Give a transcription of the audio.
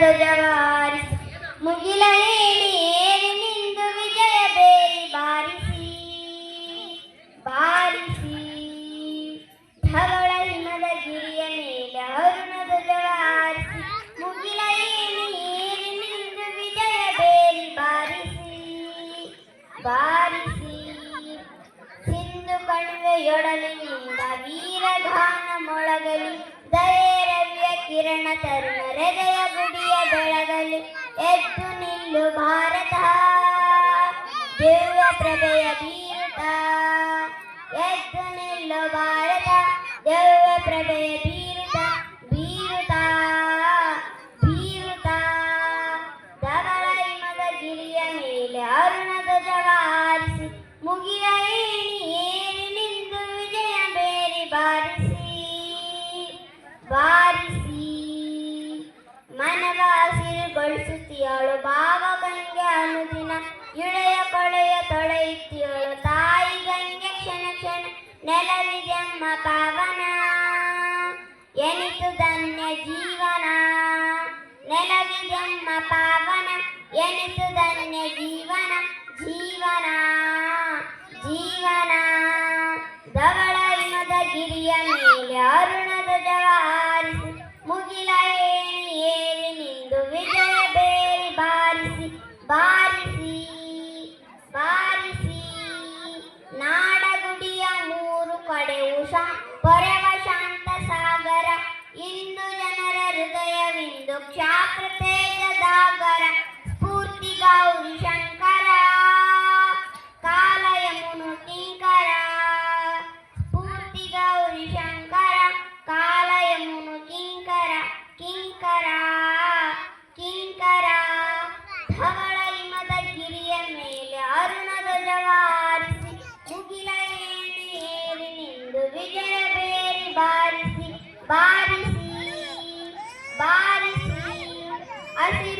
ಧ್ವಜವಾರಿಸಿ ಮುಗಿಲ ಏರಿ ಏರಿ ನಿಂದು ವಿಜಯ ಬೇರಿ ಬಾರಿಸಿ ಬಾರಿಸಿ ಧವಳ ಹಿಮದ ಗಿರಿಯ ಮೇಲೆ ಅರುಣ ಧ್ವಜವಾರಿಸಿ ಮುಗಿಲ ಏರಿ ಏರಿ ನಿಂದು ವಿಜಯ ಬೇರಿ ಬಾರಿಸಿ ಬಾರಿಸಿ ಸಿಂಧು ಕಣಿವೆಯೊಡಲಿನಿಂದ ವೀರಗಾನ ಮೊಳಗಲಿ ದಯರವ್ಯ ಕಿರಣ ತರುಣರೆದೆಯ ಗುಡಿಯ ಬೆಳಗಲಿ ಎದ್ದು ನಿಲ್ಲು ಭಾರತ. ದಿವ್ಯ ಪ್ರಭೆಯ ಬೀರುತ ಎದ್ದು ನಿಲ್ಲು ಭಾರತ ದಿವ್ಯ ಪ್ರಭೆಯ ಬೀರುತ ಬೀರುತ ಬೀರುತ ಧವಳ ಹಿಮದ ಗಿರಿಯ ಮೇಲೆ ಅರುಣ ಧ್ವಜವಾರಿಸಿ ಮುಗಿಯ ನೆಲವಿದೆಮ್ಮ ಪಾವನ. ಎನಿತು ಧನ್ಯ ಜೀವನ. ನೆಲವಿದೆಮ್ಮ ಪಾವನ. ಎನಿತು ಧನ್ಯ ಜೀವನ. ಜೀವನ. ಜೀವನ. ಧವಳ ಹಿಮದ ಗಿರಿಯ ಮೇಲೆ ಅರುಣ ಧ್ವಜವಾರಿಸಿ ಮುಗಿಲ ಪೊರೆವ ಶಾಂತ ಸಾಗರ ಇಂದು ಜನರ ಹೃದಯವಿಂದು ಕ್ಷಾತ್ರ ಬಾರಿಸಿ ಬಾರಿಸಿ ಬಾರಿಸಿ